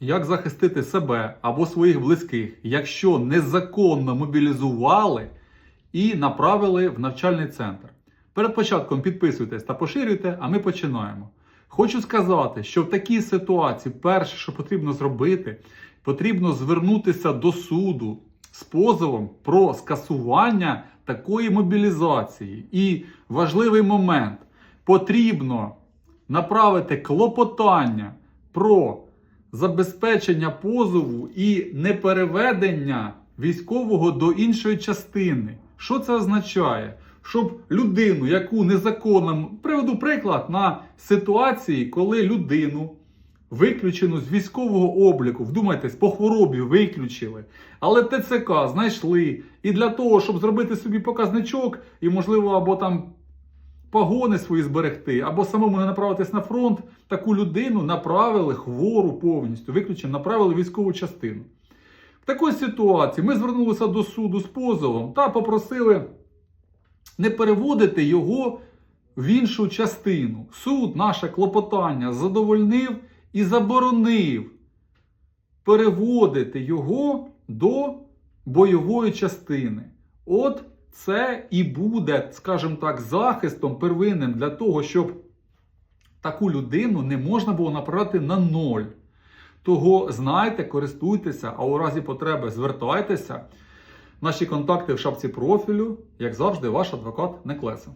Як захистити себе або своїх близьких, якщо незаконно мобілізували і направили в навчальний центр? Перед початком підписуйтесь та поширюйте, а ми починаємо. Хочу сказати, що в такій ситуації перше, що потрібно зробити, потрібно звернутися до суду з позовом про скасування такої мобілізації. І важливий момент: потрібно направити клопотання про забезпечення позову і непереведення військового до іншої частини. Що це означає? Щоб людину, яку незаконно приведу приклад на ситуації, коли людину виключену з військового обліку, вдумайтесь, по хворобі виключили, але ТЦК знайшли. І для того, щоб зробити собі показничок, і можливо, або там погони свої зберегти, або самому не направитись на фронт, таку людину направили хвору повністю, виключено, направили військову частину. В такій ситуації ми звернулися до суду з позовом та попросили не переводити його в іншу частину. Суд наше клопотання задовольнив і заборонив переводити його до бойової частини. От це і буде, скажімо так, захистом первинним для того, щоб таку людину не можна було направити на ноль. Того знайте, користуйтеся, а у разі потреби звертайтеся. Наші контакти в шапці профілю, як завжди, ваш адвокат Неклеса.